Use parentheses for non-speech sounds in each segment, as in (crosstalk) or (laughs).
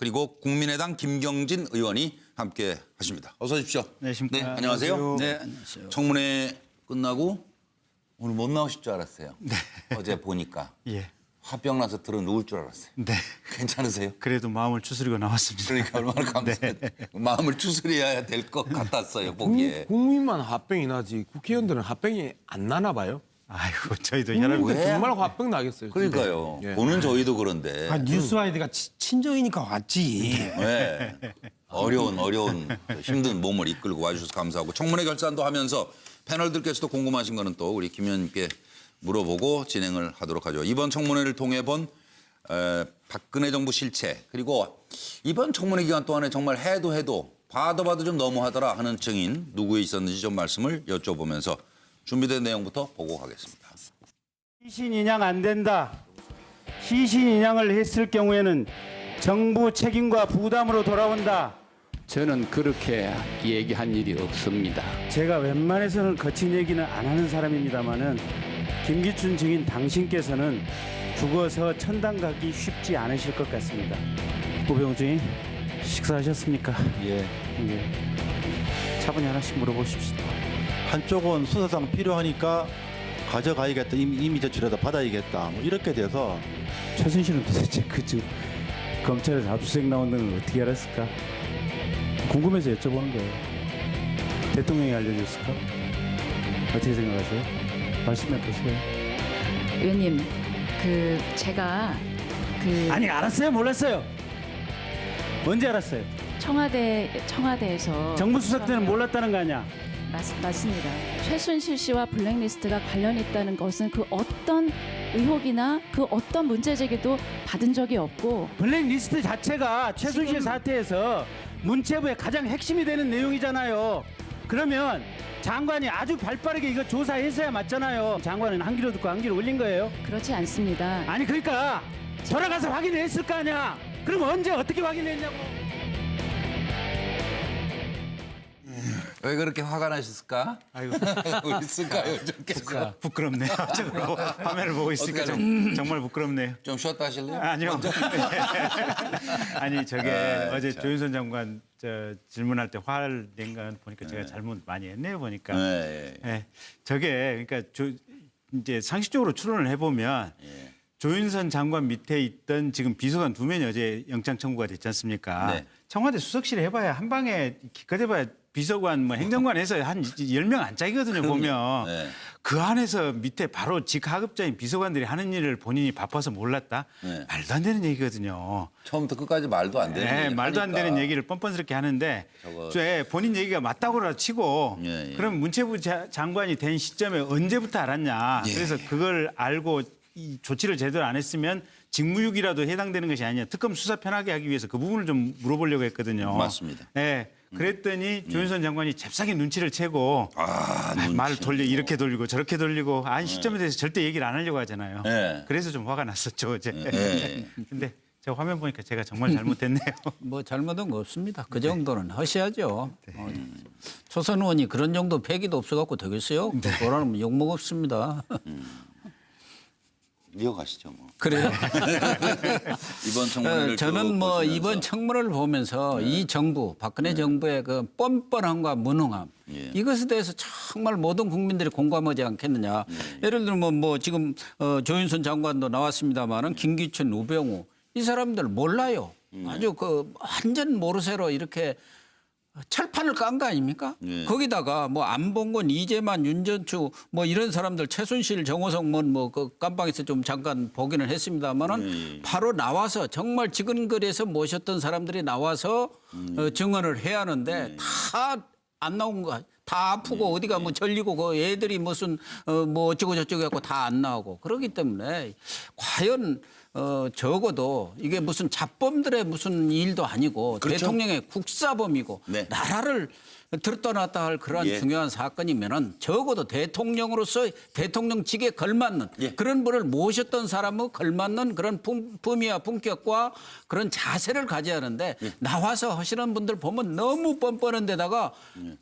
그리고 국민의당 김경진 의원이 함께 하십니다. 어서 오십시오. 네, 안녕하십니까. 네, 안녕하세요. 안녕하세요. 네, 안녕하세요. 청문회 끝나고 오늘 못 나오실 줄 알았어요. 어제 보니까 (laughs) 예. 화병 나서 들어 누울 줄 알았어요. 네. 괜찮으세요? 그래도 마음을 추스리고 나왔습니다. 그러니까 얼마나 감사해요. (laughs) 마음을 추스려야 될 것 같았어요, 보기에. 국민만 화병이 나지 국회의원들은 화병이 안 나나 봐요. 아이고 (laughs) 저희도 혈압 왜? 정말 화병 나겠어요. 그러니까요. 예. 보는 저희도 그런데. 아, 뉴스와이드가 치- 친정이니까 왔지. 네. (laughs) 어려운 어려운 힘든 몸을 이끌고 와주셔서 감사하고 청문회 결산도 하면서 패널들께서도 궁금하신 거는 또 우리 김 의원님께 물어보고 진행을 하도록 하죠. 이번 청문회를 통해 본 에, 박근혜 정부 실체 그리고 이번 청문회 기간 동안에 정말 해도 해도 봐도 봐도 좀 너무하더라 하는 증인 누구에 있었는지 좀 말씀을 여쭤보면서 준비된 내용부터 보고 가겠습니다. 시신 인양 안 된다. 시신 인양을 했을 경우에는 정부 책임과 부담으로 돌아온다. 저는 그렇게 얘기한 일이 없습니다. 제가 웬만해서는 거친 얘기는 안 하는 사람입니다만은 김기춘 증인 당신께서는 죽어서 천당 가기 쉽지 않으실 것 같습니다. 우병우 증인 식사하셨습니까? 예. 예. 차분히 하나씩 물어보십시오. 한쪽은 수사상 필요하니까 가져가야겠다. 이미, 제출해다 받아야겠다. 뭐 이렇게 돼서 최순실은 도대체 그 지금 검찰에서 압수수색 나온 걸 어떻게 알았을까? 궁금해서 여쭤보는 거예요. 대통령이 알려줬을까? 어떻게 생각하세요? 말씀해 보세요. 의원님, 그 제가 그 아니 알았어요, 몰랐어요. 언제 알았어요? 청와대 청와대에서 정부 수석 때는 몰랐다는 거 아니야? 맞, 맞습니다. 최순실 씨와 블랙리스트가 관련 있다는 것은 그 어떤 의혹이나 그 어떤 문제 제기도 받은 적이 없고 블랙리스트 자체가 최순실 지금- 사태에서 문체부의 가장 핵심이 되는 내용이잖아요. 그러면 장관이 아주 발빠르게 이거 조사했어야 맞잖아요. 장관은 한 귀로 듣고 한 귀로 올린 거예요. 그렇지 않습니다. 아니 그러니까 돌아가서 확인을 했을 거 아니야. 그럼 언제 어떻게 확인했냐고. 왜 그렇게 화가 나셨을까? 아이고 (laughs) 우리 쓸까요? 좋겠어. 부끄럽네요. (laughs) 저거 화면을 보고 있으니까? 좀, 정말 부끄럽네요. 좀 쉬었다 하실래요? 아니요. (laughs) 아니 저게 아, 어제 참. 조윤선 장관 저 질문할 때 화를 낸 건 보니까 제가 잘못 많이 했네요 보니까. 네. 예, 저게 그러니까 조, 이제 상식적으로 추론을 해보면 예. 조윤선 장관 밑에 있던 지금 비서관 두 명이 어제 영장 청구가 됐지 않습니까? 네. 청와대 수석실에 해봐야 한 방에 기껏 해봐야 비서관 뭐 행정관에서 한 10명 안 짜기거든요 보면 네. 그 안에서 밑에 바로 직하급자인 비서관들이 하는 일을 본인이 바빠서 몰랐다 네. 말도 안 되는 얘기거든요. 처음부터 끝까지 말도 안 되는 네, 얘기를 말도 안 하니까. 되는 얘기를 뻔뻔스럽게 하는데 저거- 저 본인 얘기가 맞다고라 치고 예, 예. 그럼 문체부 자- 장관이 된 시점에 언제부터 알았냐 예. 그래서 그걸 알고 이 조치를 제대로 안 했으면 직무유기라도 해당되는 것이 아니냐 특검 수사 편하게 하기 위해서 그 부분을 좀 물어보려고 했거든요. 맞습니다. 네. 그랬더니 조윤선 장관이 잽싸게 눈치를 채고 아, 아, 말을 눈치. 돌려 이렇게 돌리고 저렇게 돌리고 안 시점에 대해서 절대 얘기를 안 하려고 하잖아요. 네. 그래서 좀 화가 났었죠 어제. 네. (laughs) 근데 저 화면 보니까 제가 정말 잘못했네요. (laughs) 뭐 잘못한 거 없습니다. 그 정도는 하셔야죠. 네. 어, 초선 의원이 그런 정도 패기도 없어갖고 되겠어요? 네. 그러면 욕먹었습니다. (laughs) 이어가시죠 뭐. 그래요? (laughs) 이번 청문회를 어, 저는 쭉뭐 보시면서. 이번 청문회를 보면서 이 정부, 박근혜 정부의 그 뻔뻔함과 무능함 예. 이것에 대해서 정말 모든 국민들이 공감하지 않겠느냐. 예 를 들면 뭐 지금 어, 조윤선 장관도 나왔습니다마는 김기춘, 우병우 이 사람들 몰라요. 아주 그 완전 모르쇠로 이렇게 철판을 깐 거 아닙니까? 예. 거기다가 뭐 안봉건, 이재만, 윤전추 뭐 이런 사람들 최순실, 정호성 뭐그 깜방에서 좀 잠깐 보기는 했습니다만은 예. 바로 나와서 정말 지근거리에서 모셨던 사람들이 나와서 음. 어, 증언을 해야 하는데 예. 다안 나온 거. 다 아프고 어디가 뭐 절리고 그 애들이 무슨 어 뭐 어쩌고 저쩌고 해갖고 다 안 나오고 그러기 때문에 과연 어 적어도 이게 무슨 잡범들의 무슨 일도 아니고 그렇죠. 대통령의 국사범이고 네. 나라를 들었다 놨다 할 그러한 예. 중요한 사건이면은 적어도 대통령으로서 대통령직에 걸맞는 예. 그런 분을 모셨던 사람의 걸맞는 그런 품, 품위와 품격과 그런 자세를 가져야 하는데 나와서 하시는 분들 보면 너무 뻔뻔한 데다가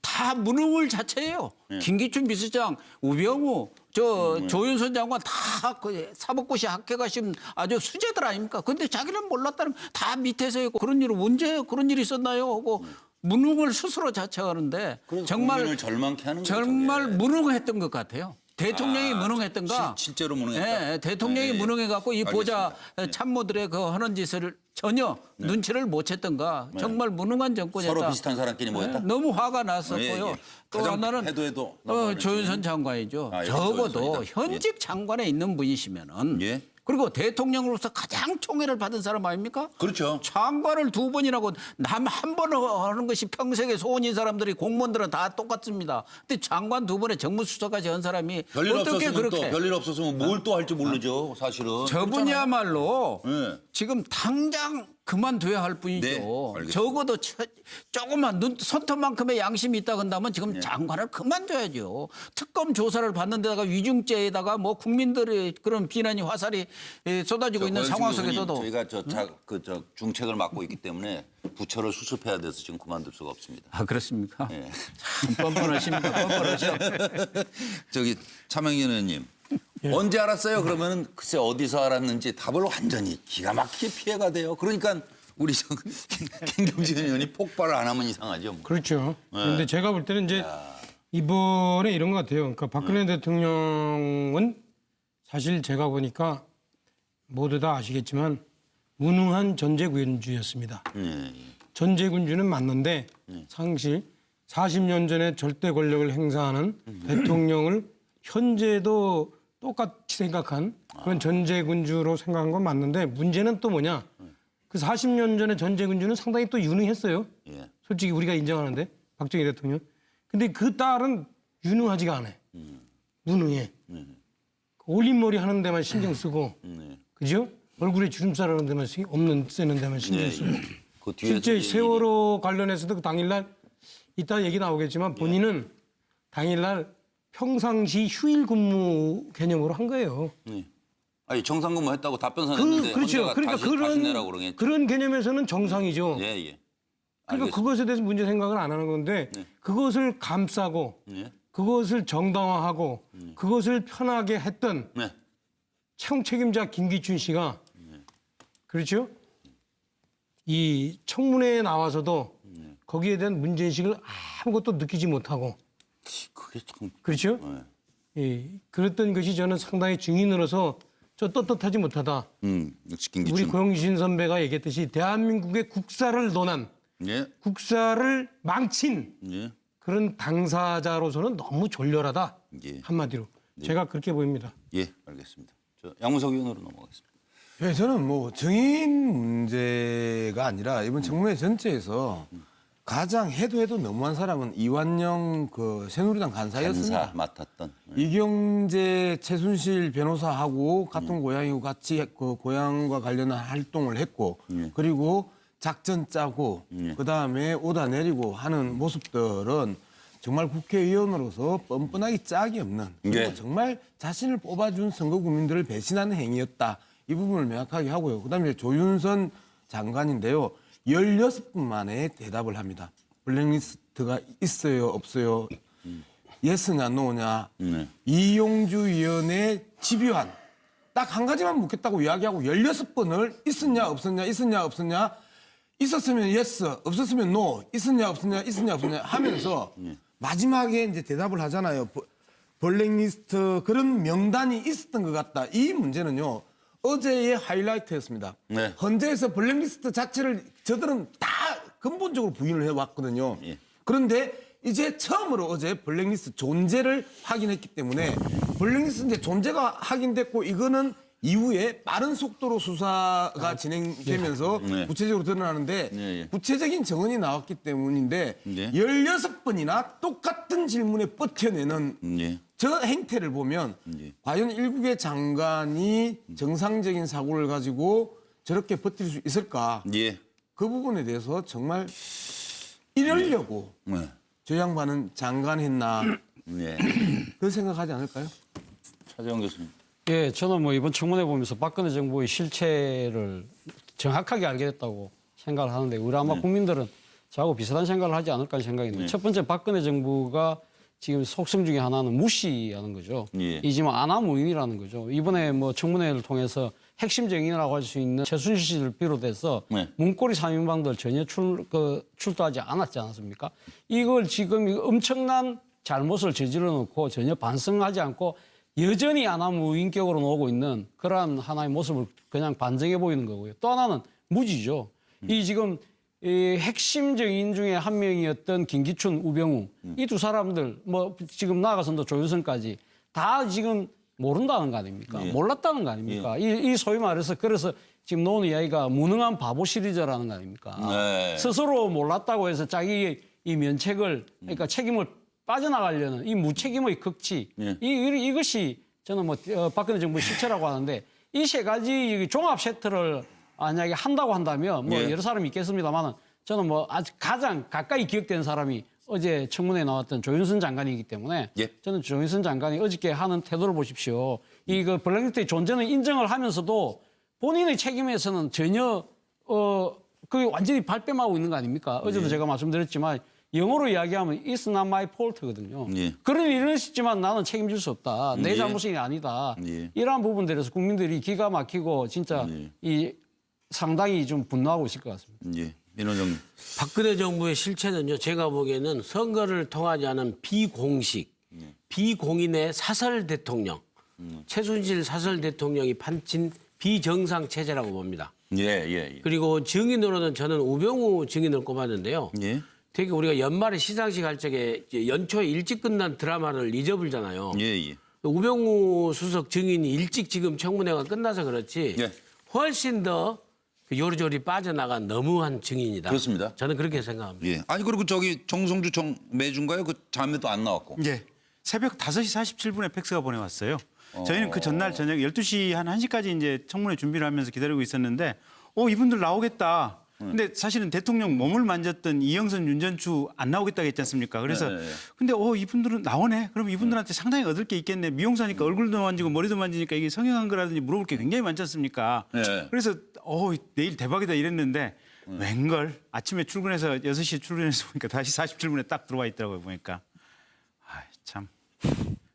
다 무능 을 자체예요. 김기춘 비서장, 우병우, 저 조윤선 장관 다그 사법고시 지금 아주 수재들 아닙니까? 근데 자기는 몰랐다는 다 밑에서 있고 그런 일은 언제 그런 일이 있었나요? 하고 무능을 스스로 자책하는데 그래서 정말 절망케 하는 거죠, 정말 저게. 무능했던 것 같아요. 대통령이 무능했던가? 실- 실제로 무능했다? 예, 대통령이 네, 무능해 갖고 이 보좌. 네. 참모들의 그 하는 짓을 전혀 눈치를 못 챘던가? 정말 무능한 정권이었다. 서로 비슷한 사람끼리 모였다? 네, 너무 화가 났었고요. 예, 예. 또 가장 하나는 해도 해도 어, 조윤선 장관이죠. 아, 적어도 조윤선이다. 현직 장관에 있는 분이시면은 예. 그리고 대통령으로서 가장 총애를 받은 사람 아닙니까? 그렇죠. 장관을 두 번이라고 남 한 번 하는 것이 평생의 소원인 사람들이 공무원들은 다 똑같습니다. 근데 장관 두 번에 정무수석까지 한 사람이 별일 어떻게 없었으면 그렇게 또 별일 없었으면 뭘 또 할지 모르죠 사실은. 저분이야말로 예. 지금 당장 그만둬야 할 뿐이죠. 네, 알겠습니다. 적어도 처- 조금만 눈 손톱만큼의 양심이 있다 한다면 네. 지금 장관을 그만둬야죠. 특검 조사를 받는 데다가 위중죄에다가 뭐 국민들의 그런 비난이 화살이 예, 쏟아지고 있는 상황 속에서도 저희가 저, 자, 그, 저 중책을 맡고 있기 때문에 부처를 수습해야 돼서 지금 그만둘 수가 없습니다. 아 그렇습니까? 예. 참 뻔뻔하십니다. 뻔뻔하죠. (laughs) 저기 차명진 의원님 언제 알았어요? 그러면은 글쎄 어디서 알았는지 답을 완전히 기가 막히게 피해가 돼요. 그러니까 우리 저 (laughs) 김경진 의원이 폭발을 안 하면 이상하죠. 뭐. 그렇죠. 네. 그런데 제가 볼 때는 이제 이번에 이런 것 같아요. 그러니까 박근혜 네. 대통령은 사실 제가 보니까 모두 다 아시겠지만 무능한 전제군주였습니다. 예, 전제군주는 맞는데 상실 40년 전에 절대 권력을 행사하는 대통령을 현재도 똑같이 생각한 그런 전제군주로 생각한 건 맞는데 문제는 또 뭐냐? 그 40년 전에 전제군주는 상당히 또 유능했어요. 예. 솔직히 우리가 인정하는데 박정희 대통령. 근데 그 딸은 유능하지가 않아. 무능해. 올림머리 하는 데만 신경 쓰고, 네. 그죠? 얼굴에 주름살 하는 데만 신경 없는 쓰는 데만 신경 예, 쓰고. 예. 그 뒤에서 실제 이제 세월호 관련해서도 그 당일날 이따 얘기 나오겠지만 본인은 당일날 평상시 휴일 근무 개념으로 한 거예요. 네. 아니 정상 근무 했다고 답변서 그, 냈는데 그렇죠. 그러니까 다시, 다시 그런 그러겠죠. 그런 개념에서는 정상이죠. 예, 예. 그러니까. 그것에 대해서 문제 생각을 안 하는 건데 그것을 감싸고 예. 그것을 정당화하고 그것을 편하게 했던 네. 채용 책임자 김기춘 씨가 그렇죠? 이 청문회에 나와서도 거기에 대한 문제의식을 아무것도 느끼지 못하고 그게 참 그렇죠? 네. 예, 그랬던 것이 저는 상당히 증인으로서 저 떳떳하지 못하다. 음, 역시 우리 김기춘. 고영신 선배가 얘기했듯이 대한민국의 국사를 논한 예. 국사를 망친 예. 그런 당사자로서는 너무 졸렬하다. 예. 한마디로. 제가 그렇게 보입니다. 예, 알겠습니다. 저 양무석 의원으로 넘어가겠습니다. 예, 저는 뭐 증인 문제가 아니라 이번 청문회 전체에서 가장 해도 해도 너무한 사람은 이완영 그 새누리당 간사였습니다. 간사 맡았던. 이경재 최순실 변호사하고 같은 고향이고 같이 그 고향과 관련한 활동을 했고 그리고 작전 짜고 그다음에 오다 내리고 하는 모습들은 정말 국회의원으로서 뻔뻔하기 짝이 없는 그리고 예. 정말 자신을 뽑아준 선거 국민들을 배신하는 행위였다. 이 부분을 명확하게 하고요. 그다음에 조윤선 장관인데요. 16분 만에 대답을 합니다. 블랙리스트가 있어요, 없어요? 예스냐, 노냐? 네. 이용주 위원의 집요한 딱 한 가지만 묻겠다고 이야기하고 16번을 있었냐, 없었냐, 있었냐, 없었냐? 있었으면 예스, 없었으면 노, 있었냐, 없었냐, 있었냐, 없었냐 하면서 마지막에 이제 대답을 하잖아요. 버- 블랙리스트 그런 명단이 있었던 것 같다. 이 문제는요. 어제의 하이라이트였습니다. 네. 헌재에서 블랙리스트 자체를 저들은 다 근본적으로 부인을 해왔거든요. 예. 그런데 이제 처음으로 어제 블랙리스트 존재를 확인했기 때문에 블랙리스트 이제 존재가 확인됐고 이거는 이후에 빠른 속도로 수사가 진행되면서 네. 구체적으로 드러나는데 네, 예. 구체적인 정언이 나왔기 때문인데 네. 16번이나 똑같은 질문에 버텨내는 예. 저 행태를 보면 예. 과연 일국의 장관이 정상적인 사고를 가지고 저렇게 버틸 수 있을까? 예. 그 부분에 대해서 정말 이러려고 네. 저 양반은 장관 했나 예. 그 생각하지 않을까요? 차재원 교수님. 예, 저는 뭐 이번 청문회 보면서 박근혜 정부의 실체를 정확하게 알게 됐다고 생각을 하는데 우리 아마 국민들은 저하고 비슷한 생각을 하지 않을까 하는 생각인데 첫 번째 박근혜 정부가 지금 속성 중에 하나는 무시하는 거죠. 예. 이 지금 아나무인이라는 거죠. 이번에 뭐 청문회를 통해서 핵심 증인이라고 할 수 있는 최순실 씨를 비롯해서 네. 문고리 삼인방들 전혀 출, 그, 출두하지 않았지 않았습니까? 이걸 지금 이 엄청난 잘못을 저질러 놓고 전혀 반성하지 않고 여전히 아나무인격으로 나오고 있는 그러한 하나의 모습을 그냥 반증해 보이는 거고요. 또 하나는 무지죠. 이 지금 이 핵심 증인 중에 한 명이었던 김기춘, 우병우 이두 사람들 뭐 지금 나아가서도 조윤선까지 다 지금 모른다는 거 아닙니까? 몰랐다는 거 아닙니까? 이, 이 소위 말해서 그래서 지금 나오는 이야기가 무능한 바보 시리즈라는 거 아닙니까? 네. 스스로 몰랐다고 해서 자기 이 면책을 그러니까 책임을 빠져나가려는 이 무책임의 극치 예. 이, 이, 이것이 저는 뭐 어, 박근혜 정부의 실체라고 하는데 이 세 가지 이 종합 세트를 만약에 한다고 한다면 뭐 예. 여러 사람이 있겠습니다만은 저는 뭐 아주 가장 가까이 기억되는 사람이 어제 청문회에 나왔던 조윤선 장관이기 때문에 예. 저는 조윤선 장관이 어저께 하는 태도를 보십시오. 이그 블랙리스트의 존재는 인정을 하면서도 본인의 책임에서는 전혀 어 그게 완전히 발뺌하고 있는 거 아닙니까? 예. 어제도 제가 말씀드렸지만 영어로 이야기하면 it's not my fault거든요. 예. 그런 일은 있지만 나는 책임질 수 없다. 내 예. 잘못이 아니다. 예. 이러한 부분들에서 국민들이 기가 막히고 진짜 예. 이 상당히 좀 분노하고 있을 것 같습니다. 예. 민원정 박근혜 정부의 실체는요. 제가 보기에는 선거를 통하지 않은 비공식, 비공인의 사설 대통령, 최순실 사설 대통령이 판친 비정상 체제라고 봅니다. 예, 예, 예. 그리고 증인으로는 저는 우병우 증인을 꼽았는데요. 예. 되게 우리가 연말에 시상식 할 적에 연초에 일찍 끝난 드라마를 잊어불잖아요. 예, 예. 우병우 수석 증인이 일찍 지금 청문회가 끝나서 그렇지 예. 훨씬 더그 요리조리 빠져나간 너무한 증인이다. 그렇습니다. 저는 그렇게 생각합니다. 예. 아니 그리고 저기 정성주 정 매주인가요? 그 자매도 안 나왔고. 예. 새벽 5시 47분에 팩스가 보내왔어요. 저희는 그 전날 저녁 12시 한 1시까지 이제 청문회 준비를 하면서 기다리고 있었는데 어, 이분들 나오겠다. 근데 사실은 대통령 몸을 만졌던 이영선, 윤전추 안 나오겠다고 했지 않습니까? 그래서 네, 네. 근데 어, 이분들은 나오네. 그럼 이분들한테 상당히 얻을 게 있겠네. 미용사니까 얼굴도 만지고 머리도 만지니까 이게 성형한 거라든지 물어볼 게 굉장히 많지 않습니까? 네. 그래서 어, 내일 대박이다 이랬는데 웬걸 아침에 출근해서 6시에 출근해서 보니까 다시 47분에 딱 들어와 있더라고요. 보니까. 아, 참.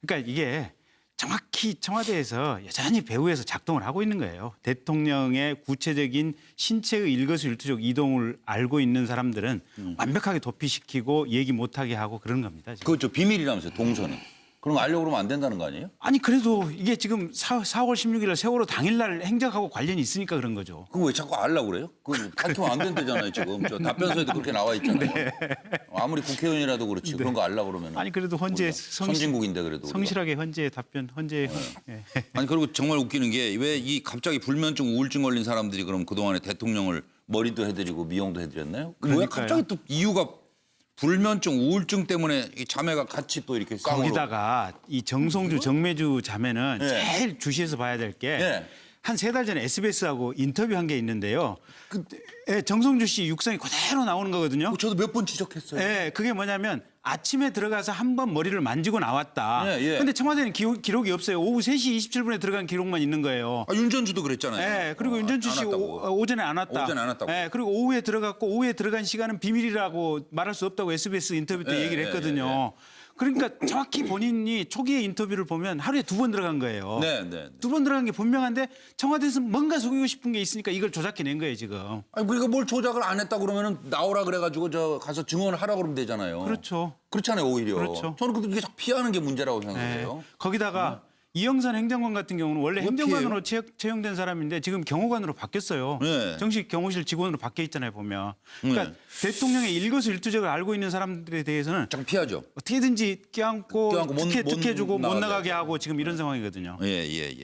그러니까 이게 정확히 청와대에서 여전히 배후에서 작동을 하고 있는 거예요. 대통령의 구체적인 신체의 일거수일투족 이동을 알고 있는 사람들은 완벽하게 도피시키고 얘기 못하게 하고 그런 겁니다. 지금. 그거 저 비밀이라면서요, 동선이. 그럼 알려고 그러면 안 된다는 거 아니에요? 아니 그래도 이게 지금 4, 4월 16일 세월호 당일날 행적하고 관련이 있으니까 그런 거죠. 그거 왜 자꾸 알려고 그래요? 그거 밝히면 안 된다잖아요, 지금. 저 답변서에도 그렇게 나와 있잖아요. 아무리 국회의원이라도 그렇지. 그런 거 알려고 그러면. 아니 그래도 헌재 성, 선진국인데 그래도. 우리가. 성실하게 헌재 답변 헌재 예. 아니 그리고 정말 웃기는 게 왜 이 갑자기 불면증 우울증 걸린 사람들이 그럼 그동안에 대통령을 머리도 해드리고 미용도 해드렸나요? 왜 그러니까요. 갑자기 또 이유가 불면증 우울증 때문에 이 자매가 같이 또 이렇게 쌍으로 거기다가 이 정성주 정매주 자매는 예. 제일 주시해서 봐야 될 게 예. 한 세 달 전에 SBS하고 인터뷰한 게 있는데요. 그 예, 정성주 씨 육성이 그대로 나오는 거거든요. 저도 몇 번 지적했어요. 예, 그게 뭐냐면 아침에 들어가서 한 번 머리를 만지고 나왔다. 예, 예. 근데 청와대는 기록, 기록이 없어요. 오후 3시 27분에 들어간 기록만 있는 거예요. 아, 윤전주도 그랬잖아요. 예, 그리고 어, 윤전주 안 씨. 오, 오전에 안 왔다. 오전에 안 왔다고. 예, 그리고 오후에 들어갔고 오후에 들어간 시간은 비밀이라고 말할 수 없다고 SBS 인터뷰 때 예, 얘기를 예, 했거든요. 그러니까 정확히 본인이 초기의 인터뷰를 보면 하루에 두 번 들어간 거예요. 네, 네. 네. 두 번 들어간 게 분명한데 청와대에서 뭔가 속이고 싶은 게 있으니까 이걸 조작해 낸 거예요 지금. 아니 우리가 뭘 조작을 안 했다 그러면은 나오라 그래가지고 저 가서 증언을 하라 그러면 되잖아요. 그렇죠. 그렇잖아요 오히려. 그렇죠. 저는 자꾸 피하는 게 문제라고 네. 생각해요. 거기다가 이영선 행정관 같은 경우는 원래 왜 행정관으로 채, 채용 된 사람인데 지금 경호관으로 바뀌었어요. 네. 정식 경호실 직원으로 바뀌어 있잖아요 보면. 그러니까 네. 대통령의 일거수일투족을 알고 있는 사람들에 대해서는 자꾸 피하죠. 어떻게든지 껴안고, 특혜, 못 특혜 주고 못 나가게. 하고 지금 이런 상황이거든요. 예, 예, 예.